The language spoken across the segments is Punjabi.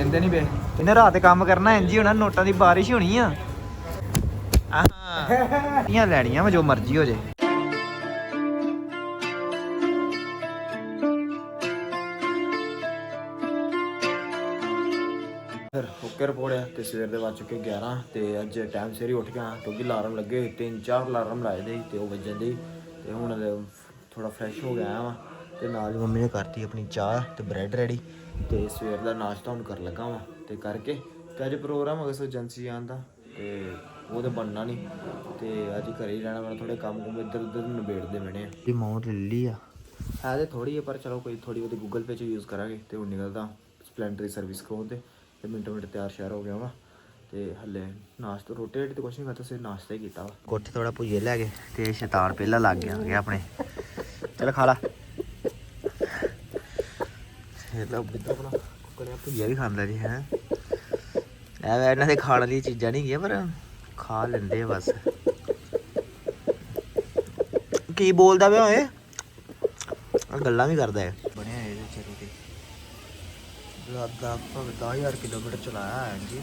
ਬਹਿੰਦੇ ਨਹੀਂ ਵੇ। ਇਹਨੇ ਰਾਤ ਕੰਮ ਕਰਨਾ ਇੰਜੀ ਹੋਣਾ, ਨੋਟਾਂ ਦੀ ਬਾਰਿਸ਼ ਹੋਣੀ ਆ। ਆਹਾਂ। ਇਹ ਲੈਣੀਆਂ ਵਾ ਜੋ ਮਰਜ਼ੀ ਹੋ ਜੇ। ਫਿਰ ਓਕੇ ਰਿਪੋਰਟ ਆ ਤੇ ਸਵੇਰ ਦੇ ਵੱਜ ਚੁੱਕੇ 11 ਤੇ ਅੱਜ ਟਾਈਮ ਸਿਰ ਹੀ ਉੱਠ ਗਿਆ ਕਿਉਂਕਿ ਅਲਾਰਮ ਲੱਗੇ ਹੋਏ, ਤਿੰਨ ਚਾਰ ਅਲਾਰਮ ਲਾਏ ਦੇ ਤੇ ਉਹ ਵੱਜਣ ਦੇ ਤੇ ਹੁਣ ਥੋੜਾ ਫਰੈਸ਼ ਹੋ ਗਿਆ ਵਾ। ਤੇ ਨਾਲ ਮੰਮੀ ਨੇ ਕਰਤੀ ਆਪਣੀ ਚਾਹ ਤੇ ਬ੍ਰੈਡ ਰੈਡੀ ਤੇ ਸਵੇਰ ਦਾ ਨਾਸ਼ਤਾ ਹੁਣ ਕਰਨ ਲੱਗਾ ਵਾ ਤੇ ਕਰਕੇ ਤੇ ਅੱਜ ਪ੍ਰੋਗਰਾਮ ਹੋ ਗਿਆ ਸੋ ਏਜੰਸੀ ਆਉਣ ਦਾ ਤੇ ਉਹ ਤਾਂ ਬਣਨਾ ਨਹੀਂ ਤੇ ਅੱਜ ਘਰੇ ਹੀ ਰਹਿਣਾ ਮੈਂ ਥੋੜੇ ਕੰਮ ਕੁਮ ਇੱਧਰ ਉੱਧਰ ਨਿਬੇੜਦੇ ਮੈਨੇ ਦੀ ਮਾਊਂਟ ਲੈ ਲਈ ਆ। ਹੈ ਤੇ ਥੋੜੀ ਹੈ ਪਰ ਚਲੋ ਕੋਈ ਥੋੜੀ ਉਹਦੀ ਗੂਗਲ ਪੇ ਚ ਯੂਜ਼ ਕਰਾਂਗੇ ਤੇ ਹੁਣ ਨਿਕਲਦਾ ਸਪਲੈਂਡਰ ਦੀ ਸਰਵਿਸ ਕਰਾਉਣ ਤੇ ਤੇ ਮਿੰਟੋ ਮਿੰਟ ਤਿਆਰ ਸ਼ਿਆਰ ਹੋ ਗਿਆ ਵਾ ਤੇ ਹੱਲੇ ਨਾਸ਼ਤਾ ਰੋਟੀ ਰੋਟੀ ਤੇ ਕੁਛ ਨਹੀਂ ਖਾਤਾ ਸੀ ਨਾਸ਼ਤਾ ਹੀ ਕੀਤਾ ਵਾ। ਕੋਠੇ ਥੋੜਾ ਭੁਜੇ ਲੈ ਗਏ ਤੇ ਸ਼ੈਤਾਨ ਪਹਿਲਾਂ ਲੱਗ ਗਿਆ ਗਿਆ ਆਪਣੇ। ਚਲ ਖਾ ਲਾ। ਇਹ ਲੋ ਬਿੱਦਾ ਆਪਣਾ ਕੁਕੜਿਆ ਭੁਜਿਆ ਵੀ ਖਾਂਦਾ ਜੀ, ਹੈ। ਐਵੇਂ ਇਹਨਾਂ ਦੇ ਖਾਣ ਵਾਲੀ ਚੀਜ਼ਾਂ ਨਹੀਂ ਗਈਆਂ ਪਰ ਖਾ ਲੈਂਦੇ ਬਸ। ਕੀ ਬੋਲਦਾ ਵੇ ਓਏ? ਆਹ ਗੱਲਾਂ ਵੀ ਕਰਦਾ ਹੈ। ਬਣਿਆ ਇਹਦੇ ਚਰੀ ਤੇ ਲਾਦਾ 10000 ਕਿਲੋਮੀਟਰ ਚਲਾਇਆ ਹੈ ਜੀ।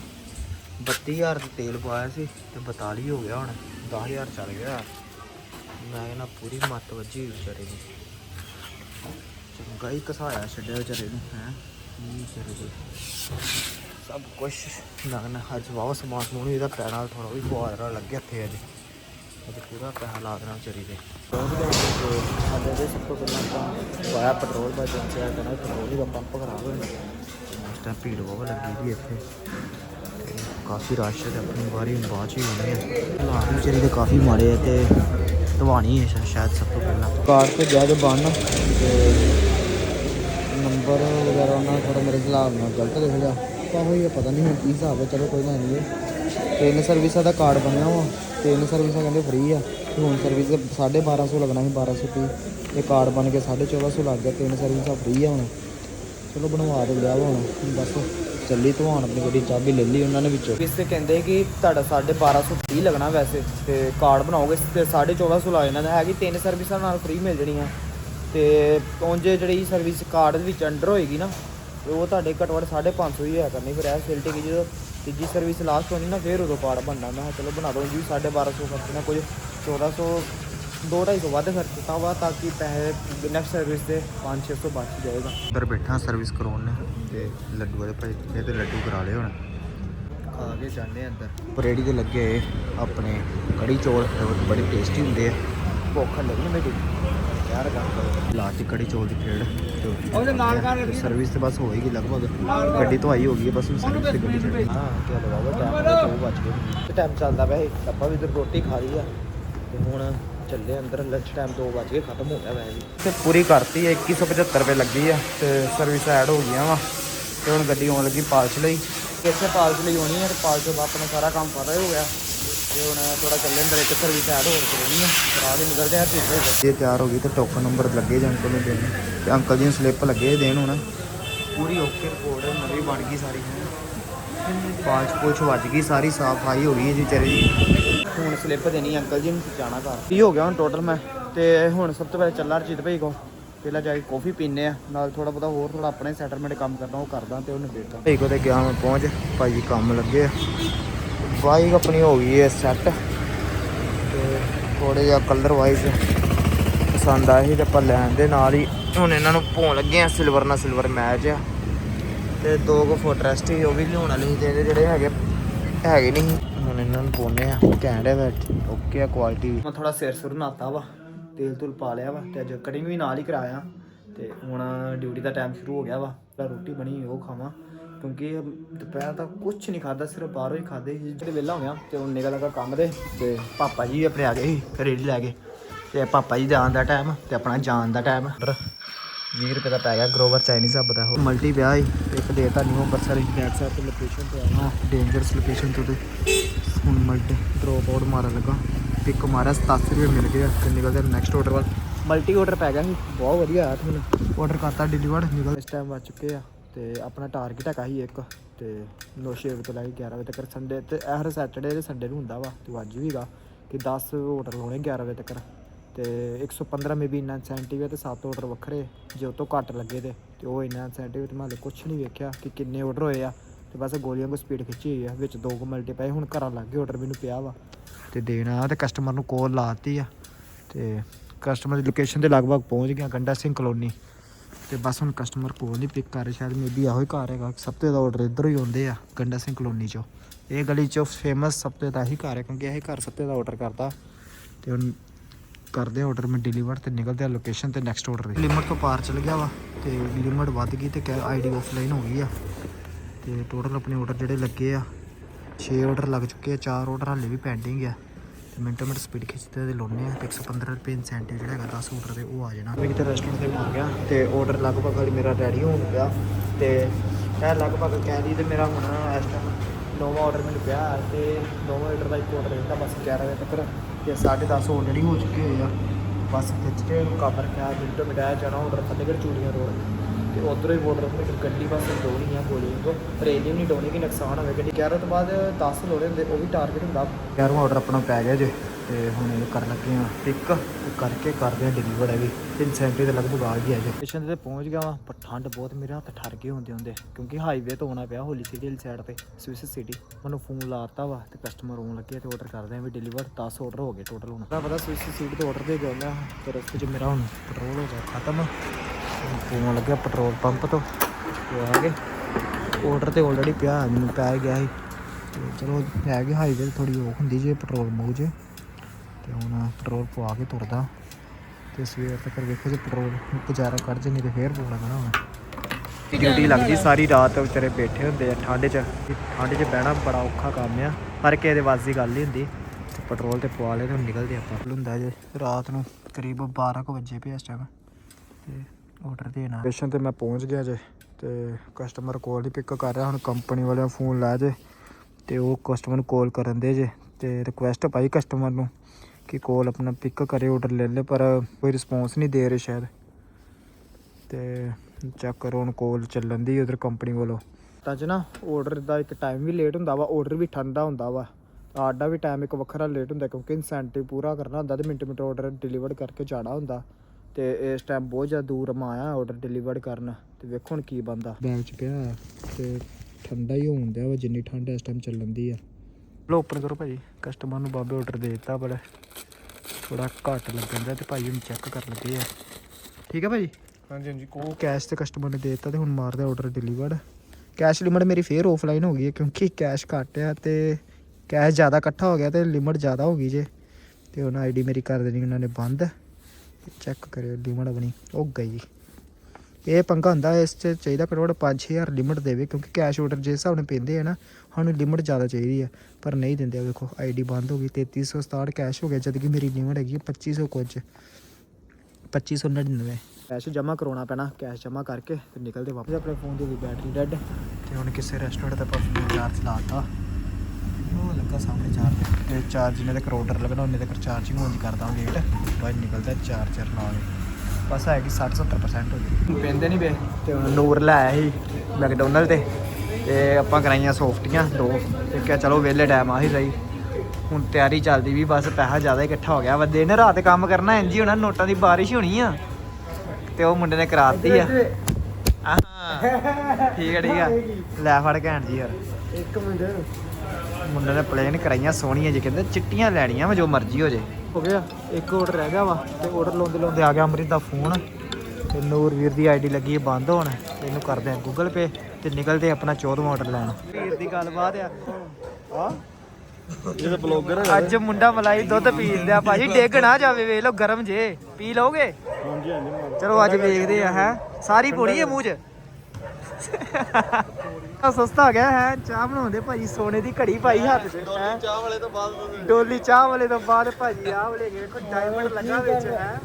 32000 ਦਾ ਤੇਲ ਪਾਇਆ ਸੀ ਤੇ 42 ਹੋ ਗਿਆ ਹੁਣ। 10000 ਚੱਲ ਗਿਆ। ਮੈਂ ਕਹਿੰਦਾ ਪੂਰੀ ਮੱਤ ਵੱਜੀ ਵਿਚਾਰੇ ਦੀ। ਚੰਗਾ ਕਸਾਇਆ ਛੱਡਿਆ ਵਿਚਾਰੇ ਨੂੰ, ਹੈ। ਵਿਚਾਰੇ ਦੀ। ਸਭ ਕੁਝ ਨਾ ਅੱਜ ਵਾਵਾ ਸਮਾਨ ਸਮੂਨ ਵੀ ਇਹਦਾ ਪੈਰ ਨਾਲ ਥੋੜਾ ਵੀ ਫੁਆਰਾ ਲੱਗਿਆ ਇੱਥੇ ਅੱਜ। ਅੱਜ ਪੂਰਾ ਪੈਸਾ ਲਾ ਦੇਣਾ ਵਿਚਾਰੀ ਦੇ। ਸਾਡੇ ਦੇ ਸਭ ਤੋਂ ਪਹਿਲਾਂ ਤਾਂ ਪਾਇਆ ਪੈਟਰੋਲ ਦਾ ਏਜੰਸੀਆ ਕਹਿੰਦਾ ਪੈਟਰੋਲ ਦਾ ਪੰਪ ਖਰਾਬ ਹੋ ਗਿਆ ਇਸ ਟਾਈਮ ਭੀੜ ਬਹੁਤ ਲੱਗੀ ਵੀ ਇੱਥੇ। ਕਾਫੀ ਰਸ਼ ਹੈ ਆਪਣੀ ਵਾਰੀ ਬਾਅਦ ਚ ਹੀ ਹੋਣੀ ਹੈ। ਹਾਲਾਤ ਵਿਚਾਰੀ ਦੇ ਕਾਫੀ ਮਾੜੇ ਹੈ ਤੇ ਧਵਾਣੀ ਹੈ ਸ਼ਾਇਦ ਸਭ ਤੋਂ ਪਹਿਲਾਂ। ਕਾਰ ਤੇ ਜਾ ਕੇ ਬੰਨ। ਤੇ ਨੰਬਰ ਵਗੈਰਾ ਉਹਨਾਂ ਥੋੜਾ ਮੇਰੇ ਹਿਸਾਬ ਨਾਲ ਗਲਤ ਲਿਖ ਲਿਆ ਤਾਂ ਹੋਈ ਹੈ ਪਤਾ ਨਹੀਂ ਹੁਣ ਕੀ ਹਿਸਾਬ ਹੈ ਚਲੋ ਕੋਈ ਨਾ ਨਹੀਂ। ਹੈ ਤਿੰਨ ਸਰਵਿਸਾਂ ਦਾ ਕਾਰਡ ਬਣਿਆ ਵਾ, ਤਿੰਨ ਸਰਵਿਸਾਂ ਕਹਿੰਦੇ ਫ੍ਰੀ ਆ। ਤੇ ਹੁਣ ਸਰਵਿਸ 1250 ਲੱਗਣਾ ਸੀ 1200 ਰੁਪਏ। ਇਹ ਕਾਰਡ ਬਣ ਕੇ 1450 ਲੱਗ ਗਿਆ, ਤਿੰਨ ਸਰਵਿਸਾਂ ਫ੍ਰੀ ਆ ਹੁਣ। ਚਲੋ ਬਣਵਾ ਦੇ ਲਿਆ ਹੁਣ ਬਸ ਚੱਲੀ ਧਵਾਨ ਆਪਣੀ ਗੱਡੀ ਚਾਬੀ ਲੈ ਲਈ ਉਹਨਾਂ ਨੇ ਵਿੱਚੋਂ। ਇਸ ਤੇ ਕਹਿੰਦੇ ਕਿ ਤੁਹਾਡਾ 1250 ਫ੍ਰੀ ਲੱਗਣਾ ਵੈਸੇ, ਤੇ ਕਾਰਡ ਬਣਾਓਗੇ। ਤੇ 1450 ਲੱਗ ਜਾਣਾ ਹੈਗੀ ਤਿੰਨ ਸਰਵਿਸਾਂ ਨਾਲ ਫ੍ਰੀ ਮਿਲ ਜਣੀਆਂ। ਤੇ ਉਂਝ ਜਿਹੜੀ ਸਰਵਿਸ ਕਾਰਡ ਦੇ ਵਿੱਚ ਅੰਡਰ ਹੋਏਗੀ ਨਾ ਉਹ ਤੁਹਾਡੇ ਘੱਟੋ ਘੱਟ 550 ਹੀ ਹੋਇਆ ਕਰਨੀ ਫਿਰ ਇਹ ਫੈਸਿਲਿਟੀ ਕਿ ਜਦੋਂ ਤੀਜੀ ਸਰਵਿਸ ਲਾਸਟ ਹੋਣੀ ਨਾ ਫਿਰ ਉਦੋਂ ਕਾਰਡ ਬਣਨਾ। ਮੈਂ ਕਿਹਾ ਚਲੋ ਬਣਾ ਦੋ ਜੀ 1250 ਖਰਚਣਾ ਕੁਝ 1400 ਦੋ ਢਾਈ ਸੌ ਵੱਧ ਖਰਚ ਕੀਤਾ ਵਾ ਤਾਂ ਕਿ ਪੈਸੇ ਨੈਕਸਟ ਸਰਵਿਸ ਦੇ 5-600 ਬਚ ਜਾਏਗਾ। ਅੰਦਰ ਬੈਠਾ ਸਰਵਿਸ ਕਰਾਉਣ ਨੇ ਤੇ ਲੱਡੂ ਵਾਲੇ ਭਾਈ ਇਹ ਤੇ ਲੱਡੂ ਕਰਾ ਲਏ ਹੁਣ। ਖਾ ਕੇ ਜਾਂਦੇ ਅੰਦਰ। ਪਰੇੜੀ ਤੇ ਲੱਗੇ ਆਪਣੇ ਕੜੀ ਚੌਲ ਬੜੇ ਟੇਸਟੀ ਹੁੰਦੇ ਆ। ਭੁੱਖ ਲੱਗੀ ਮੇਰੀ। ਲਾਸਟ ਕੜੀ ਚੌਲ ਦੀ ਖੇਡ ਉਹਦੇ ਨਾਲ ਕਰ ਸਰਵਿਸ ਤੇ ਬਸ ਹੋਏਗੀ ਲਗਭਗ। ਗੱਡੀ ਧੁਆਈ ਹੋ ਗਈ ਹੈ ਬਸ ਹੁਣ ਸਰਵਿਸ ਤੇ ਗੱਡੀ ਚੜ੍ਹਨੀ ਹਾਂ ਕੀ ਲਗਾਵਾ ਟਾਈਮ ਦੋ ਵੱਜ ਗਏ। ਟਾਈਮ ਚੱਲਦਾ ਪਿਆ ਸੀ। ਆਪਾਂ ਵੀ ਇਧਰ ਰੋਟੀ ਖਾ ਲਈ ਆ। ਤੇ ਹੁਣ ਚੱਲੇ ਅੰਦਰ। ਲੰਚ ਟਾਈਮ 2 ਵਜ ਕੇ ਖਤਮ ਹੋ ਗਿਆ ਵੈਸੇ ਵੀ। ਤੇ ਪੂਰੀ ਕਰਤੀ ਹੈ 2175 ਰੁਪਏ ਲੱਗੀ ਆ। ਤੇ ਸਰਵਿਸ ਐਡ ਹੋ ਗਈਆਂ ਵਾ। ਤੇ ਹੁਣ ਗੱਡੀ ਆਉਣ ਲੱਗੀ ਪਾਲਚ ਲਈ। ਕਿੱਥੇ ਪਾਲਚ ਲਈ ਹੋਣੀ ਹੈ ਤੇ ਪਾਲਚ ਤੋਂ ਆਪਣਾ ਸਾਰਾ ਕੰਮ ਹੀ ਹੋ ਗਿਆ। ਤੇ ਹੁਣ ਥੋੜਾ ਚੱਲੇ ਅੰਦਰ ਇੱਕ ਸਰਵਿਸ ਐਡ ਹੋਰ ਕਰਨੀ ਆ। ਰਾਹ ਦੇ ਨਿਕਲਦੇ ਆ ਤੇ ਇਹ ਤਿਆਰ ਹੋ ਗਈ ਤੇ ਟੋਕਨ ਨੰਬਰ ਲੱਗੇ ਜਾਂ ਅੰਕਲ ਨੂੰ ਦੇਣ। ਤੇ ਅੰਕਲ ਜੀ ਨੂੰ ਸਲਿੱਪ ਲੱਗੇ ਦੇਣ ਹੁਣ। ਪੂਰੀ ਓਕੇ ਰਿਪੋਰਟ ਨਵੀਂ ਬਣ ਗਈ ਸਾਰੀ। ਪਾਲਚ ਪੁਲਚ ਵੱਜ ਗਈ ਸਾਰੀ ਸਫ਼ਾਈ ਹੋ ਗਈ ਜੀ ਵਿਚਾਰੇ ਦੀ। ਹੁਣ ਸਲਿੱਪ ਦੇਣੀ ਅੰਕਲ ਜੀ ਨੂੰ ਜਾਣਾ ਘਰ। ਕੀ ਹੋ ਗਿਆ ਹੁਣ ਟੋਟਲ ਮੈਂ? ਤੇ ਹੁਣ ਸਭ ਤੋਂ ਪਹਿਲਾਂ ਚੱਲਾ ਰਜੀਤ ਭਾਈ ਕੋ ਪਹਿਲਾਂ ਜਾ ਕੇ ਕਾਫੀ ਪੀਨੇ ਆ ਨਾਲ ਥੋੜਾ ਬਹੁਤਾ ਹੋਰ ਥੋੜਾ ਆਪਣੇ ਸੈਟਲਮੈਂਟ ਕੰਮ ਕਰਨਾ ਉਹ ਕਰਦਾ ਤੇ ਉਹਨੂੰ ਦੇਦਾ ਭਾਈ ਕੋ ਤੇ ਗਿਆ ਮੈਂ ਪਹੁੰਚ ਭਾਈ ਜੀ ਕੰਮ ਲੱਗੇ ਆ। ਬਾਈਕ ਆਪਣੀ ਹੋ ਗਈ ਹੈ ਸੈੱਟ ਤੇ ਥੋੜੇ ਜਿਹਾ ਕਲਰ ਵਾਈਜ਼ ਪਸੰਦ ਆਇਆ ਸੀ ਤੇ ਆਪਾਂ ਲੈਣ ਦੇ ਨਾਲ ਹੀ ਹੁਣ ਇਹਨਾਂ ਨੂੰ ਭੋਂ ਲੱਗੇ ਆ ਸਿਲਵਰ ਨਾਲ ਸਿਲਵਰ ਮੈਚ ਆ। ਤੇ ਦੋ ਕੁ ਫੁੱਟ ਰੈਸਟ ਹੀ ਉਹ ਵੀ ਲਿਆਉਣ ਵਾਲੇ ਸੀ ਤੇ ਇਹਦੇ ਜਿਹੜੇ ਹੈਗੇ ਹੈਗੇ ਨਹੀਂ ਹੁਣ ਇਹਨਾਂ ਨੂੰ ਪਾਉਨੇ ਆ ਘੈਂਟ ਹੈ ਬੈਠ ਓਕੇ ਆ ਕੁਆਲਿਟੀ ਮੈਂ ਥੋੜਾ ਸਿਰ ਸੁਰ ਨਾਤਾ ਵਾ, ਤੇਲ ਤੁਲ ਪਾ ਲਿਆ ਵਾ ਤੇ ਅੱਜ ਕਟਿੰਗ ਵੀ ਨਾਲ ਹੀ ਕਰਾਇਆ। ਤੇ ਹੁਣ ਡਿਊਟੀ ਦਾ ਟਾਈਮ ਸ਼ੁਰੂ ਹੋ ਗਿਆ ਵਾ ਤਾਂ ਰੋਟੀ ਬਣੀ ਉਹ ਖਾਵਾਂ। ਕਿਉਂਕਿ ਦੁਪਹਿਰ ਦਾ ਕੁਝ ਨਹੀਂ ਖਾਦਾ ਸਿਰਫ ਬਾਹਰੋਂ ਹੀ ਖਾਦੇ ਜਿਹੜੇ ਵਿਹਲਾ ਹੋਇਆ ਤੇ ਹੁਣ ਨਿਕਲ ਲੱਗਾ ਕੰਮ ਦੇ ਤੇ ਪਾਪਾ ਜੀ ਆਪਣੇ ਆ ਗਏ ਸੀ ਰੇੜੀ ਲੈ ਕੇ। ਤੇ ਪਾਪਾ ਜੀ ਜਾਣ ਦਾ ਟਾਈਮ ਤੇ ਆਪਣਾ ਜਾਣ ਦਾ ਟਾਈਮ 20 ਰੁਪਏ ਦਾ ਪੈ ਗਿਆ ਗਰੋਵਰ ਚਾਈਨੀਜ਼ ਹੱਬ ਦਾ ਉਹ। ਮਲਟੀ ਪਿਆ ਸੀ ਇੱਕ ਦੇਤਾ ਨਿਊ ਅੰਬਰਸਰ ਬੈਕ ਸਾਈਡ ਤੇ ਲੋਕੇਸ਼ਨ ਤੇ ਆਇਆ ਡੇਂਜਰਸ ਲੋਕੇਸ਼ਨ ਤੋਂ ਤੇ ਹੁਣ ਮਲਟੀ ਡ੍ਰੌਪ ਆਊਟ ਮਾਰਨ ਲੱਗਾ। ਪਿਕ ਮਾਰਿਆ 87 ਰੁਪਏ ਮਿਲ ਗਿਆ ਤੇ ਨਿਕਲਦੇ ਨੈਕਸਟ ਆਰਡਰ ਵੱਲ। ਮਲਟੀ ਆਰਡਰ ਪੈ ਗਿਆ ਸੀ ਬਹੁਤ ਵਧੀਆ ਆਇਆ ਤੁਹਾਨੂੰ ਆਰਡਰ ਕਰਤਾ ਡਿਲੀਵਰਡ ਨਿਕਲ ਇਸ ਟਾਈਮ ਵੱਜ ਚੁੱਕੇ ਆ। ਤੇ ਆਪਣਾ ਟਾਰਗੇਟ ਹੈਗਾ ਹੀ ਇੱਕ ਤੇ ਨੋ ਵਜੇ ਤੋਂ ਲੈ ਕੇ 11 ਵਜੇ ਤੱਕ ਸੰਡੇ ਤੇ ਇਹ ਸੈਟਰਡੇ ਤੇ ਸੰਡੇ ਨੂੰ ਹੁੰਦਾ ਵਾ, ਤੇ ਅੱਜ ਵੀ ਹੈਗਾ ਕਿ 10 ਆਰਡਰ ਹੋਣੇ 11 ਵਜੇ ਤੱਕ। ਤੇ 115 ਮੇ ਵੀ ਇੰਨਾ ਇਨਸੈਂਟਿਵ ਹੈ ਤੇ 7 ਆਰਡਰ ਵੱਖਰੇ, ਜੇ ਉਹ ਤੋਂ ਘੱਟ ਲੱਗੇ ਤੇ ਤੇ ਉਹ ਇੰਨਾ ਇਨਸੈਂਟਿਵ ਤੇ ਮੈਂ ਹਾਲੇ ਕੁਝ ਨਹੀਂ ਵੇਖਿਆ ਕਿ ਕਿੰਨੇ ਆਰਡਰ ਹੋਏ ਆ। ਤੇ ਬਸ ਗੋਲੀਆਂ ਕੋ ਸਪੀਡ ਖਿੱਚੀ ਹੋਈ ਆ, ਵਿੱਚ ਦੋ ਕੁ ਮਲਟੀ ਪਏ ਹੁਣ ਘਰਾਂ ਲੱਗ ਗਏ ਆਰਡਰ ਮੈਨੂੰ ਪਿਆ ਵਾ। ਤੇ ਦੇਣਾ ਤੇ ਕਸਟਮਰ ਨੂੰ ਕਾਲ ਲਾਤੀ ਆ। ਤੇ ਕਸਟਮਰ ਦੀ ਲੋਕੇਸ਼ਨ ਤੇ ਲਗਭਗ ਪਹੁੰਚ ਗਿਆ ਗੰਡਾ ਸਿੰਘ ਕਲੋਨੀ ਤੇ ਬਸ ਹੁਣ ਕਸਟਮਰ ਕੋਲ ਨਹੀਂ ਪਿਕ ਕਰ ਰਿਹਾ, ਸ਼ਾਇਦ ਮੇਬੀ ਆਹੋ ਹੀ ਘਰ ਹੈਗਾ, ਸਭ ਤੋਂ ਜ਼ਿਆਦਾ ਆਰਡਰ ਇੱਧਰੋਂ ਹੀ ਆਉਂਦੇ ਆ, ਗੰਡਾ ਸਿੰਘ ਕਲੋਨੀ ਚੋਂ। ਇਹ ਗਲੀ ਚੋਂ ਫੇਮਸ ਸਭ ਤੋਂ ਜ਼ਿਆਦਾ ਹੀ ਘਰ ਹੈ, ਕਿਉਂਕਿ ਇਹ ਘਰ ਸਭ ਤੋਂ ਜ਼ਿਆਦਾ ਆਰਡਰ ਕਰਦਾ। ਤੇ ਹੁਣ ਕਰਦੇ ਆਰਡਰ ਮੈਂ ਡਿਲੀਵਰ ਤੇ ਨਿਕਲਦੇ ਆ ਲੋਕੇਸ਼ਨ ਤੇ ਨੈਕਸਟ ਆਰਡਰ ਦੀ ਲਿਮਟ ਤੋਂ ਪਾਰ ਚਲ ਗਿਆ ਵਾ, ਤੇ ਲਿਮਟ ਵੱਧ ਗਈ ਤੇ ਆਈਡੀ ਆਫਲਾਈਨ ਹੋ ਗਈ ਆ। ਤੇ ਟੋਟਲ ਆਪਣੇ ਆਰਡਰ ਜਿਹੜੇ ਲੱਗੇ ਆ 6 ਆਰਡਰ ਲੱਗ ਚੁੱਕੇ ਆ 4 ਆਰਡਰ ਹਾਲੇ ਵੀ ਪੈਂਡਿੰਗ ਆ। ਮਿੰਟੋ ਮਿੰਟ ਸਪੀਡ ਖਿੱਚਦੇ ਤੇ ਲਾਉਣੇ ਆ ਤੇ 115 ਰੁਪਏ ਇਨਸੈਂਟਿਵ ਜਿਹੜਾ ਹੈਗਾ 10 ਆਰਡਰ ਤੇ ਉਹ ਆ ਜਾਣਾ। ਮੈਂ ਕਿਤੇ ਰੈਸਟੋਰੈਂਟ ਤੇ ਆ ਗਿਆ ਤੇ ਆਰਡਰ ਲਗਭਗ ਹਾਲੇ ਮੇਰਾ ਰੈਡੀ ਹੋਣ ਪਿਆ ਤੇ ਇਹ ਲਗਭਗ ਕਹਿ ਲਈ ਤੇ ਮੇਰਾ ਹੁਣ ਇਸ ਟਾਈਮ ਨੌਵਾਂ ਆਰਡਰ ਮੈਨੂੰ ਪਿਆ ਹੈ ਤੇ ਨੌਵਾਂ ਆਰਡਰ ਦਾ ਇੱਕ ਆਰਡਰ ਦਿੱਤਾ ਬਸ 11 ਵਜੇ ਤੱਕ। ਤੇ 10:30 ਆਲਰੇਡੀ ਹੋ ਚੁੱਕੇ ਹੋਏ ਆ, ਬਸ ਖਿੱਚ ਕੇ ਉਹਨੂੰ ਕੰਮ ਰੱਖਿਆ ਮਿੰਟੋ ਮਿਟਾਇਆ ਜਾਣਾ ਆਰਡਰ ਫਤਿਹਗੜ੍ਹ ਚੂੜੀਆਂ ਰੋਡ ਤੇ ਉਧਰੋਂ ਹੀ ਆਰਡਰ ਫਿਰ ਗੱਡੀ ਬਸ ਡੋਣੀ ਆ ਗੋਲੀ ਤੋਂ ਵੀ ਨਹੀਂ ਡੋਣੀ ਕਿ ਨੁਕਸਾਨ ਹੋਵੇ। ਗੱਡੀ 11 ਤੋਂ ਬਾਅਦ 10 ਲੋੜੇ ਹੁੰਦੇ ਉਹ ਵੀ ਟਾਰਗੇਟ ਹੁੰਦਾ। 11ਵਾਂ ਆਰਡਰ ਆਪਣਾ ਪੈ ਗਿਆ ਜੇ ਤੇ ਹੁਣ ਇਹ ਕਰਨ ਲੱਗੇ ਆ ਪਿਕ ਕਰਕੇ ਕਰਦੇ ਆ ਡਿਲੀਵਰ ਹੈ ਵੀ। ਇਨਸੈਂਟਿਵ ਤੇ ਲਗਭਗ ਆ ਗਿਆ ਜੇ। ਸਟੇਸ਼ਨ ਤੇ ਪਹੁੰਚ ਗਿਆ ਵਾਂ ਪਰ ਠੰਡ ਬਹੁਤ ਮੇਰੇ ਹੱਥ ਠਰ ਗਏ ਹੁੰਦੇ ਹੁੰਦੇ ਕਿਉਂਕਿ ਹਾਈਵੇ ਤੋਂ ਆਉਣਾ ਪਿਆ ਹੋਲੀ ਸਿਟੀ ਵਾਲੀ ਸਾਈਡ ਤੇ ਸਵਿਸ ਸਿਟੀ ਮੈਨੂੰ ਫੋਨ ਲਾਤਾ ਵਾ ਤੇ ਕਸਟਮਰ ਆਉਣ ਲੱਗੇ ਤੇ ਆਰਡਰ ਕਰਦੇ ਆ ਵੀ ਡਿਲੀਵਰ 10 ਆਰਡਰ ਹੋ ਗਏ ਟੋਟਲ ਹੁਣ। ਪਤਾ ਸਵਿਸ ਸਿਟੀ ਤੋਂ ਆਰਡਰ ਦੇ ਗਿਆ ਤੇ ਰਸਤੇ 'ਚ ਮੇਰਾ ਹੁਣ ਪੈਟਰੋਲ ਹੋ ਗਿਆ ਖਤਮ। ਫੋਨ ਲੱਗਿਆ ਪੈਟਰੋਲ ਪੰਪ ਤੋਂ। ਤੇ ਆ ਗਏ। ਆਰਡਰ ਤੇ ਆਲਰੇਡੀ ਪਿਆ, ਮੈਨੂੰ ਪੈ ਗਿਆ ਸੀ। ਤੇ ਚਲੋ, ਹੈ ਕਿ ਹਾਈਵੇ ਤੇ ਥੋੜੀ ਔਖ ਹੁੰਦੀ ਜੇ, ਪੈਟਰੋਲ ਮੂਹ ਜੇ। ਤੇ ਹੁਣ ਪੈਟਰੋਲ ਪਵਾ ਕੇ ਤੁਰਦਾ। ਤੇ ਸਵੇਰ ਤੱਕ ਵੇਖੋ ਜੇ ਪੈਟਰੋਲ ਗੁਜ਼ਾਰਾ ਕੱਢ ਜੇ, ਨਹੀਂ ਤੇ ਫੇਰ ਪਵਾਉਣਾ ਪੈਣਾ ਹੁਣ ਡਿਊਟੀ ਲੱਗਦੀ ਸਾਰੀ ਰਾਤ ਵਿਚਾਰੇ ਬੈਠੇ ਹੁੰਦੇ ਆ ਠੰਡ 'ਚ। ਠੰਡ 'ਚ ਬਹਿਣਾ ਬੜਾ ਔਖਾ ਕੰਮ ਆ। ਹਰ ਕਿਸੇ ਦੇ ਵੱਸ ਗੱਲ ਨਹੀਂ ਹੁੰਦੀ। ਤੇ ਪੈਟਰੋਲ ਤੇ ਪਵਾ ਲੈ ਤੇ ਹੁਣ ਨਿਕਲਦੇ ਆਪਾਂ। ਹੁੰਦਾ ਜੇ ਰਾਤ ਨੂੰ ਕਰੀਬ 12 ਕੁ ਵਜੇ ਪਿਆ ਇਸ ਟਾਈਮ ਤੇ ਆਰਡਰ ਦੇਣਾ। ਸਟੇਸ਼ਨ ਤੇ ਮੈਂ ਪਹੁੰਚ ਗਿਆ ਜੇ ਤੇ ਕਸਟਮਰ ਕੋਲ ਹੀ ਪਿਕ ਕਰ ਰਿਹਾ, ਹੁਣ ਕੰਪਨੀ ਵਾਲਿਆਂ ਫੋਨ ਲਾ ਜੇ ਤੇ ਉਹ ਕਸਟਮਰ ਨੂੰ ਕਾਲ ਕਰਨ ਦੇ ਜੇ ਤੇ ਰਿਕੁਐਸਟ ਪਾਈ ਕਸਟਮਰ ਨੂੰ ਕਿ ਕਾਲ ਆਪਣਾ ਪਿਕ ਕਰੇ ਆਰਡਰ ਲੈ ਲੈ, ਪਰ ਕੋਈ ਰਿਸਪੌਂਸ ਨਹੀਂ ਦੇ ਰਹੇ ਸ਼ਾਇਦ। ਤੇ ਚੈੱਕ ਕਰੋ ਹੁਣ ਕਾਲ ਚੱਲਣ ਦੀ ਉਧਰ ਕੰਪਨੀ ਵੱਲੋਂ। ਤਾਂ ਚ ਨਾ ਆਰਡਰ ਦਾ ਇੱਕ ਟਾਈਮ ਵੀ ਲੇਟ ਹੁੰਦਾ ਵਾ ਆਰਡਰ ਵੀ ਠੰਡਾ ਹੁੰਦਾ ਵਾ। ਆਡਾ ਵੀ ਟਾਈਮ ਇੱਕ ਵੱਖਰਾ ਲੇਟ ਹੁੰਦਾ, ਕਿਉਂਕਿ ਇਨਸੈਂਟਿਵ ਪੂਰਾ ਕਰਨਾ ਹੁੰਦਾ ਤੇ ਮਿੰਟ ਮਿੰਟ ਆਰਡਰ ਡਿਲੀਵਰ ਕਰਕੇ ਜਾਣਾ ਹੁੰਦਾ। ਤੇ ਇਸ ਟਾਈਮ ਬਹੁਤ ਜ਼ਿਆਦਾ ਦੂਰ ਮੈਂ ਆਇਆ ਆਰਡਰ ਡਿਲੀਵਰ ਕਰਨ ਤੇ ਵੇਖੋ ਹੁਣ ਕੀ ਬੰਦਾ ਬੈਗ ਚ ਪਿਆ ਹੋਇਆ ਤੇ ਠੰਡਾ ਹੀ ਹੋਣ ਦਿਆ ਵਾ ਜਿੰਨੀ ਠੰਡ ਇਸ ਟਾਈਮ ਚੱਲਣ ਦੀ ਆ। ਲੋ ਓਪਨ ਕਰੋ ਭਾਜੀ ਕਸਟਮਰ ਨੂੰ ਬਾਬੇ ਆਰਡਰ ਦੇ ਦਿੱਤਾ ਬੜਾ ਥੋੜਾ ਘੱਟ ਲੱਗਣ ਦਾ ਤੇ ਭਾਈ ਹੁਣ ਚੈੱਕ ਕਰ ਲੱਗੇ ਆ। ਠੀਕ ਹੈ ਭਾਜੀ ਹਾਂਜੀ ਹਾਂਜੀ ਕੋ ਕੈਸ਼ ਤੇ ਕਸਟਮਰ ਨੇ ਦੇ ਦਿੱਤਾ ਤੇ ਹੁਣ ਮਾਰਦਾ ਆਰਡਰ ਡਿਲੀਵਰਡ ਕੈਸ਼ ਲਿਮਟ ਮੇਰੀ ਫੇਰ ਆਫਲਾਈਨ ਹੋ ਗਈ ਹੈ ਕਿਉਂਕਿ ਕੈਸ਼ ਘੱਟ ਆ ਤੇ ਕੈਸ਼ ਜ਼ਿਆਦਾ ਇਕੱਠਾ ਹੋ ਗਿਆ ਤੇ ਲਿਮਟ ਜ਼ਿਆਦਾ ਹੋ ਗਈ ਜੇ। ਤੇ ਹੁਣ ਆਈਡੀ ਮੇਰੀ ਕਰ ਦੇਣੀ ਉਹਨਾਂ ਨੇ ਬੰਦ। ਚੈੱਕ ਕਰਿਓ ਲਿਮਟ ਆਪਣੀ ਉਹ ਗਈ। ਇਹ ਪੰਗਾ ਹੁੰਦਾ ਇਸ ਚ ਚਾਹੀਦਾ ਕਰੋੜ 5-6000 ਲਿਮਟ ਦੇਵੇ ਕਿਉਂਕਿ ਕੈਸ਼ ਆਰਡਰ ਜਿਸ ਹਿਸਾਬ ਨਾਲ ਪੈਂਦੇ ਆ ਨਾ ਸਾਨੂੰ ਲਿਮਟ ਜ਼ਿਆਦਾ ਚਾਹੀਦੀ ਆ ਪਰ ਨਹੀਂ ਦਿੰਦੇ ਆ। ਵੇਖੋ ਆਈਡੀ ਬੰਦ ਹੋ ਗਈ 3367 ਕੈਸ਼ ਹੋ ਗਿਆ ਜਦ ਕਿ ਮੇਰੀ ਲਿਮਟ ਹੈਗੀ ਆ 2500 ਕੁਝ। 2599 ਕੈਸ਼ ਜਮ੍ਹਾਂ ਕਰਾਉਣਾ ਪੈਣਾ ਕੈਸ਼ ਜਮ੍ਹਾਂ ਕਰਕੇ ਤੇ ਨਿਕਲਦੇ ਵਾਪਸ। ਆਪਣੇ ਫੋਨ ਦੀ ਵੀ ਬੈਟਰੀ ਡੈਡ ਤੇ ਹੁਣ ਕਿਸੇ ਰੈਸਟੋਰੈਂਟ ਤੇ ਆਪਾਂ ਫੋਨ ਚਾਰਜ ਲਾਤਾ ਲੱਗਾ ਸਾਹਮਣੇ ਚਾਰਜ ਤੇ ਚਾਰਜ ਨੇ ਤੱਕ ਆਰਡਰ ਲੱਗਣਾ ਉਹਨੇ ਤੱਕ ਚਾਰਜਿੰਗ ਹੋਣ ਦੀ ਕਰਦਾ ਵੇਟ ਬਾਅਦ ਨਿਕਲਦਾ ਚਾਰਜਰ ਨਾਲ ਬਸ ਹੈ ਕਿ 60 70% ਹੋ ਗਈ ਪੈਂਦੇ ਨਹੀਂ ਵੇ ਤੇ ਹੁਣ ਨੂਰ ਲੈ ਆਇਆ ਸੀ ਮੈਕਡੋਨਲਡ ਤੇ। ਤੇ ਆਪਾਂ ਕਰਾਈਆਂ ਸੌਫਟੀਆਂ ਦੋ। ਤੇ ਕਿਹਾ ਚਲੋ ਵਿਹਲੇ ਟਾਈਮ ਆ ਹੀ ਸਹੀ। ਹੁਣ ਤਿਆਰੀ ਚੱਲਦੀ ਵੀ ਬਸ ਪੈਸਾ ਜ਼ਿਆਦਾ ਇਕੱਠਾ ਹੋ ਗਿਆ। ਵਾ ਦਿਨ ਰਾਤ ਕੰਮ ਕਰਨਾ ਇੰਜ ਹੀ ਹੋਣਾ ਨੋਟਾਂ ਦੀ ਬਾਰਿਸ਼ ਹੋਣੀ ਆ। ਤੇ ਉਹ ਮੁੰਡੇ ਨੇ ਕਰਾਤੀ ਆ। ਆਹਾਂ। ਠੀਕ ਆ ਠੀਕ ਆ। ਲੈ ਫੜ ਘੈਂਟ ਜੀ ਯਾਰ। ਇੱਕ ਮਿੰਟ। ਮੁੰਡੇ ਨੇ ਪਲੇਨ ਕਰਾਈਆਂ ਸੋਹਣੀਆਂ ਜੀ ਕਹਿੰਦੇ ਚਿੱਟੀਆਂ ਲੈਣੀਆਂ ਵਾ ਜੋ ਮਰਜ਼ੀ ਹੋ ਜੇ। ਹੋ ਗਿਆ ਇੱਕ ਆਰਡਰ ਰਹਿ ਗਿਆ ਵਾ ਤੇ ਆਰਡਰ ਲਾਉਂਦੇ ਲਾਉਂਦੇ ਆ ਗਿਆ ਅਮਰਿਤ ਦਾ ਫੋਨ ਤੇ ਨੂਰ ਵੀਰ ਦੀ ਆਈਡੀ ਲੱਗੀ ਹੈ ਬੰਦ ਹੋਣ ਇਹਨੂੰ ਕਰਦੇ ਆ ਗੂਗਲ ਪੇ ਤੇ ਨਿਕਲਦੇ ਆਪਣਾ 14ਵਾਂ ਆਰਡਰ ਲੈਣ। ਵੀਰ ਦੀ ਗੱਲਬਾਤ ਆ। ਆ ਇਹ ਤਾਂ ਬਲੌਗਰ ਅੱਜ ਮੁੰਡਾ ਮਲਾਈ ਦੁੱਧ ਪੀਂਦੇ ਆ ਭਾਜੀ ਡਿੱਗ ਨਾ ਜਾਵੇ ਵੇਖ ਲਓ ਗਰਮ ਜੇ ਪੀ ਲਓਗੇ? ਹਾਂਜੀ ਹਾਂਜੀ ਚਲੋ ਅੱਜ ਵੇਖਦੇ ਆ ਹੈ? ਸਾਰੀ ਪੁੜੀ ਹੈ ਮੂੰਹ 'ਚ? ਆ ਸਸਤਾ ਹੋ ਗਿਆ ਹੈ। ਚਾਹ ਬਣਾਉਂਦੇ ਭਾਜੀ ਸੋਨੇ ਦੀ ਘੜੀ ਪਾਈ ਹੱਥ 'ਚ ਹੈਂ। ਚਾਹ ਵਾਲੇ ਤੋਂ ਬਾਅਦ ਡੋਲੀ ਚਾਹ ਵਾਲੇ ਤੋਂ ਬਾਅਦ ਭਾਜੀ ਆਹ ਵਾਲੇ ਗਏ ਕੋ ਡਾਇਮੰਡ ਲੱਗਾ ਵਿੱਚ ਹੈ।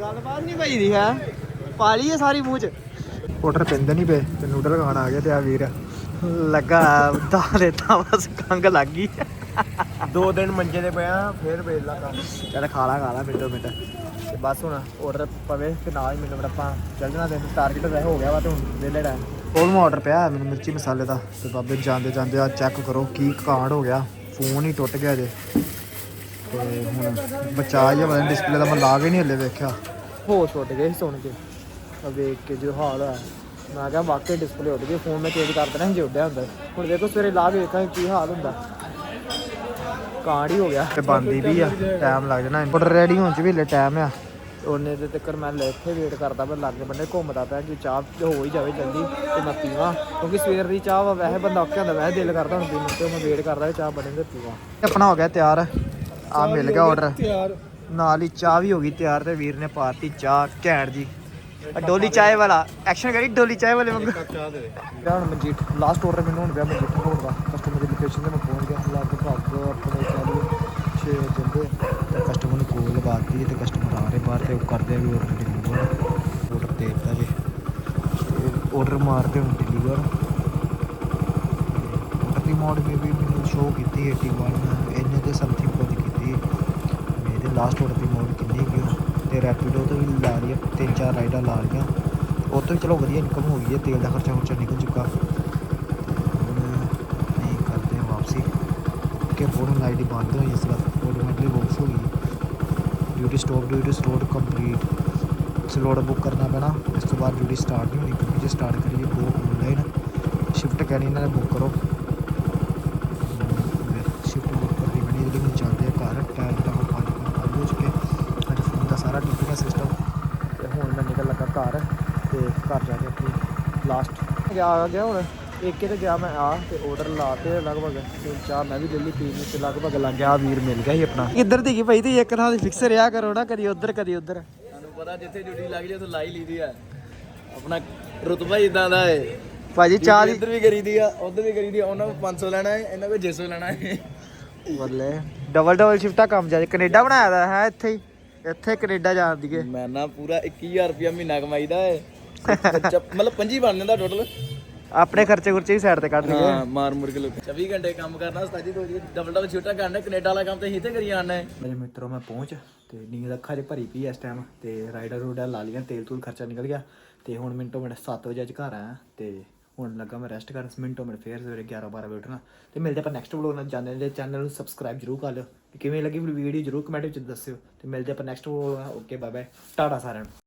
ਗੱਲਬਾਤ ਨਹੀਂ ਭਾਈ ਦੀ ਹੈ। ਪਾਲੀ ਹੈ ਸਾਰੀ ਮੂੰਹ 'ਚ। ਆਰਡਰ ਪੈਂਦੇ ਨਹੀਂ ਪਏ ਤੇ ਨੂਡਲ ਖਾਣ ਆ ਗਿਆ ਤੇ ਆ ਵੀਰ। ਲੱਗਾ ਦਾਲੇ ਤਾਂ ਬਸ ਕੰਗ ਲੱਗ ਗਈ। ਦੋ ਦਿਨ ਮੰਜੇ ਤੇ ਪਿਆ ਫੇਰ ਵੇਲਾ ਕੰਮ। ਚੱਲ ਖਾ ਲਾ ਖਾ ਲਾ ਮਿੰਟੋ ਮਿੰਟ। ਤੇ ਬਸ ਹੁਣ ਆਰਡਰ ਪਵੇ ਤੇ ਨਾਲ ਹੀ ਮਿੰਟ ਆਪਾਂ ਚੱਲ ਜਣਾ ਤੇ ਟਾਰਗੇਟ ਵੈ ਹੋ ਗਿਆ ਵਾ ਤੇ ਹੁਣ ਵੇਲੇ ਟਾਈਮ ਕੋਲ ਆਰਡਰ ਪਿਆ ਮੈਨੂੰ ਮਿਰਚੀ ਮਸਾਲੇ ਦਾ। ਤੇ ਬਾਬੇ ਜਾਂਦੇ ਜਾਂਦੇ ਆ ਚੈੱਕ ਕਰੋ ਕੀ ਕਾਂਡ ਹੋ ਗਿਆ। ਫੋਨ ਹੀ ਟੁੱਟ ਗਿਆ ਜੇ। ਤੇ ਹੁਣ ਬਚਾ ਜਿਹਾ ਪਤਾ ਡਿਸਪਲੇ ਦਾ ਮੈਂ ਲਾ ਕੇ ਨਹੀਂ ਹੱਲੇ ਵੇਖਿਆ। ਹੋਸ਼ ਉੱਡ ਗਏ ਸੁਣ ਕੇ। ਆ ਵੇਖ ਕੇ ਜੋ ਹਾਲ ਆ ਮੈਂ ਕਿਹਾ ਵਾਕਈ ਡਿਸਪਲੇ ਉੱਡ ਗਈ ਫੋਨ ਮੈਂ ਚੇਂਜ ਕਰ ਦੇਣਾ ਜੇ ਉੱਡਿਆ ਹੁੰਦਾ। ਹੁਣ ਦੇਖੋ ਸਵੇਰੇ ਲਾ ਕੇ ਵੇਖਾਂਗੇ ਕੀ ਹਾਲ ਹੁੰਦਾ। ਕਾਂਡ ਹੀ ਹੋ ਗਿਆ। ਤੇ ਬੰਦੀ ਵੀ ਆ ਟਾਈਮ ਲੱਗ ਜਾਣਾ। ਆਰਡਰ ਰੈਡੀ ਹੋਣ ਚ ਵੀ ਲੈ ਟਾਈਮ ਆ। ਉਹਨੇ ਦੇ ਤੱਕ ਮੈਂ ਲੈ ਇੱਥੇ ਵੇਟ ਕਰਦਾ ਪਿਆ ਲਾਗੇ ਬੰਦੇ ਘੁੰਮਦਾ ਪਿਆ ਕਿ ਚਾਹ ਹੋ ਹੀ ਜਾਵੇ ਜਲਦੀ ਤੇ ਮੈਂ ਪੀਵਾਂ ਕਿਉਂਕਿ ਸਵੇਰ ਦੀ ਚਾਹ ਵਾ ਵੈਸੇ ਬੰਦਾ ਔਖਾ ਹੁੰਦਾ ਵੈਸੇ ਦਿਲ ਕਰਦਾ ਹੁਣ ਪੀਣ ਨੂੰ ਤੇ ਮੈਂ ਵੇਟ ਕਰਦਾ ਚਾਹ ਬਣੇ ਤੇ ਪੀਵਾਂ। ਆਪਣਾ ਹੋ ਗਿਆ ਤਿਆਰ ਆ ਮਿਲ ਗਿਆ ਆਰਡਰ ਯਾਰ ਨਾਲ ਹੀ ਚਾਹ ਵੀ ਹੋ ਗਈ ਤਿਆਰ ਤੇ ਵੀਰ ਨੇ ਪਾਤੀ ਚਾਹ ਘੈਂਟ ਜੀ। ਡੋਲੀ ਚਾਹ ਵਾਲਾ ਐਕਸ਼ਨ ਕਰੀ ਡੋਲੀ ਚਾਹ ਵਾਲੇ ਵਾਂਗੂ। ਚਾਹ ਦੇ ਹੁਣ ਮਨਜੀਤ ਲਾਸਟ ਆਰਡਰ ਮੈਨੂੰ ਹੁਣ ਪਿਆ ਮਨਜੀਤ ਰੋਡ ਦਾ ਕਸਟਮਰ ਦੀ ਲੋਕੇਸ਼ਨ ਤੇ ਮੈਂ ਪਹੁੰਚ ਗਿਆ ਲਗਭਗ ਆਪਣੇ ਚਾਲੂ 6 ਜੰਦੇ ਤੇ ਕਸਟਮਰ ਨੂੰ ਕੋਲ ਲਗਾਤੀ ਤੇ ਕਸਟਮਰ ਆ ਰਹੇ ਬਾਹਰ ਤੇ ਉਹ ਕਰਦੇ ਵੀ ਆਰਡਰ ਡਿਲੀਵਰ ਆਰਡਰ ਦੇ ਦਿੱਤਾ ਜੀ। ਤੇ ਆਰਡਰ ਮਾਰਦੇ ਹੁਣ ਡਿਲੀਵਰ ਆਰਡਰ ਦੀ ਮੋਡ ਵੀ ਵੀ ਮੈਨੂੰ ਸ਼ੋ ਕੀਤੀ 81 ਇੰਨੇ ਤੇ ਸਮਥਿੰਗ ਕੁਝ ਕੀਤੀ ਮੇਰੇ ਲਾਸਟ ਆਰਡਰ ਦੀ ਮੋਡ ਕਿੰਨੀ ਕੀ ਤੇ ਰੈਪਿਡੋ ਤੋਂ ਵੀ ਲਾ ਲਈ ਆ, ਤਿੰਨ ਚਾਰ ਰਾਈਡਾਂ ਲਾ ਲਈਆਂ। ਉਹ ਤੋਂ ਵੀ ਚਲੋ ਵਧੀਆ ਇਨਕਮ ਹੋ ਗਈ ਹੈ ਤੇਲ ਦਾ ਖਰਚਾ ਖਰਚਾ ਨਿਕਲ ਚੁੱਕਾ ਹੁਣ ਨਹੀਂ ਕਰਦੇ ਹਾਂ ਵਾਪਸੀ ਕਿ ਫੋਨ ਆਈਡੀ ਬੰਦ ਹੋਈ ਇਸ ਵਾਰ ਆਟੋਮੈਟਿਕਲੀ ਵਾਪਸ ਹੋ ਗਈ। Duty stop duty store complete slot book ਕਰਨਾ ਪੈਣਾ, ਇਸ ਤੋਂ ਬਾਅਦ ਡਿਊਟੀ ਸਟਾਰਟ ਨਹੀਂ ਹੋਣੀ, ਕਿਉਂਕਿ ਜੇ ਸਟਾਰਟ ਕਰੀਏ ਉਹ ਆਨਲਾਈਨ ਸ਼ਿਫਟ ਕਰਨੀ ਇਹਨਾਂ ਨੇ ਬੁੱਕ ਕਰੋ। ਸ਼ਿਫਟ ਬੁੱਕ ਕਰਨੀ ਪੈਣੀ ਜਿਹੜੀ ਹੁਣ ਚੱਲਦੇ ਆ ਘਰ ਟਾਈਮ ਦਾ ਪੰਜ ਪੰਜ ਹੋ ਚੁੱਕੇ ਅੱਜ ਫੋਨ ਦਾ ਸਾਰਾ ਟੁੱਟ ਸਿਸਟਮ ਤੇ ਹੁਣ ਮੈਂ ਨਿਕਲ ਲੱਗਾ ਘਰ, ਤੇ ਘਰ ਜਾ ਕੇ ਆਪਣੀ ਲਾਸਟ ਗਿਆ ਆ ਗਿਆ ਹੁਣ। ਇੱਕ ਤੇ ਗਿਆ ਮੈਂ ਆ ਤੇ ਆਰਡਰ ਲਾ ਤੇ ਲਗਭਗ ਤੇ ਚਾਹ ਮੈਂ ਵੀ ਲੈ ਲਈ ਪੀਣ ਨੂੰ ਤੇ ਲਗਭਗ ਲੱਗ ਗਿਆ ਵੀਰ ਮਿਲ ਗਿਆ ਸੀ ਆਪਣਾ। ਇੱਧਰ ਦੀ ਕੀ ਭਾਈ ਤੇ ਇੱਕ ਥਾਂ ਤੇ ਫਿਕਸ ਰਿਹਾ ਕਰੋ ਨਾ ਕਦੀ ਉੱਧਰ ਕਦੀ ਉੱਧਰ। ਤੁਹਾਨੂੰ ਪਤਾ ਜਿੱਥੇ ਡਿਊਟੀ ਲੱਗ ਜੇ ਉੱਥੇ ਲਾਈ ਲਈਦੀ ਆ। ਆਪਣਾ ਰੁਤਬਾ ਇਦਾਂ ਦਾ ਏ। ਭਾਜੀ ਚਾਹ ਦੀ ਇੱਧਰ ਵੀ ਕਰੀਦੀ ਆ ਉੱਧਰ ਵੀ ਕਰੀਦੀ ਆ ਉਹਨਾਂ ਕੋਲ 500 ਲੈਣਾ ਹੈ ਇਹਨਾਂ ਕੋਲ 600 ਲੈਣਾ ਹੈ ਬੱਲੇ ਡਬਲ ਡਬਲ ਸ਼ਿਫਟਾ ਕੰਮ ਜਾ ਕੈਨੇਡਾ ਬਣਾਇਆ ਦਾ ਹੈ ਇੱਥੇ ਹੀ ਇੱਥੇ ਕੈਨੇਡਾ ਜਾਣ ਦੀਏ ਮੈਂ ਨਾ ਪੂਰਾ 21000 ਰੁਪਇਆ ਮਹੀਨਾ ਕਮਾਈਦਾ ਏ। ਮਤਲਬ 25 ਬਣ ਜਾਂਦਾ ਟੋਟਲ ਆਪਣੇ ਖਰਚੇ ਖੁਰਚੇ ਹੀ ਸਾਈਡ ਤੇ ਕੱਢ ਲਈਏ। ਹਾਂ ਮਾਰ ਮੁਰ ਕੇ ਲੋਕ। 24 ਘੰਟੇ ਕੰਮ ਕਰਨਾ ਉਸਤਾਦ ਜੀ ਦੋ ਜੀ ਡਬਲ ਡਬਲ ਛੋਟਾ ਕਰਨਾ ਕੈਨੇਡਾ ਵਾਲਾ ਕੰਮ ਤੇ ਇੱਥੇ ਕਰੀ ਆਣਾ ਹੈ ਮੇਰੇ ਮਿੱਤਰੋ ਮੈਂ ਪਹੁੰਚ ਤੇ ਨੀਂਦ ਅੱਖਾਂ 'ਚ ਭਰੀ ਪਈ ਇਸ ਟਾਈਮ ਤੇ ਰਾਈਡਰ ਰੂਡਰ ਲਾ ਲੀਆਂ ਤੇਲ ਤੂਲ ਖਰਚਾ ਨਿਕਲ ਗਿਆ। ਤੇ ਹੁਣ ਮਿੰਟੋ ਮਿੰਟ 7 ਵਜੇ ਅੱਜ ਘਰ ਆਇਆ। ਤੇ ਹੁਣ ਲੱਗਾ ਮੈਂ ਰੈਸਟ ਕਰਨ ਮਿੰਟੋ ਮਿੰਟ ਫੇਰ ਸਵੇਰੇ 11 12 ਵਜੇ ਉੱਠਣਾ। ਤੇ ਮਿਲਦੇ ਆਪਾਂ ਨੈਕਸਟ ਵਲੋਗ ਨਾਲ। ਜਾਣਦੇ ਦੇ ਚੈਨਲ ਨੂੰ ਸਬਸਕ੍ਰਾਈਬ ਜਰੂਰ ਕਰ ਲਿਓ। ਕਿਵੇਂ ਲੱਗੀ ਵੀਡੀਓ ਜਰੂਰ ਕਮੈਂਟ ਵਿੱਚ ਦੱਸਿਓ। ਤੇ ਮਿਲਦੇ ਆਪਾਂ next vlog okay bye bye tata ਸਾਰਿਆਂ ਨੂੰ।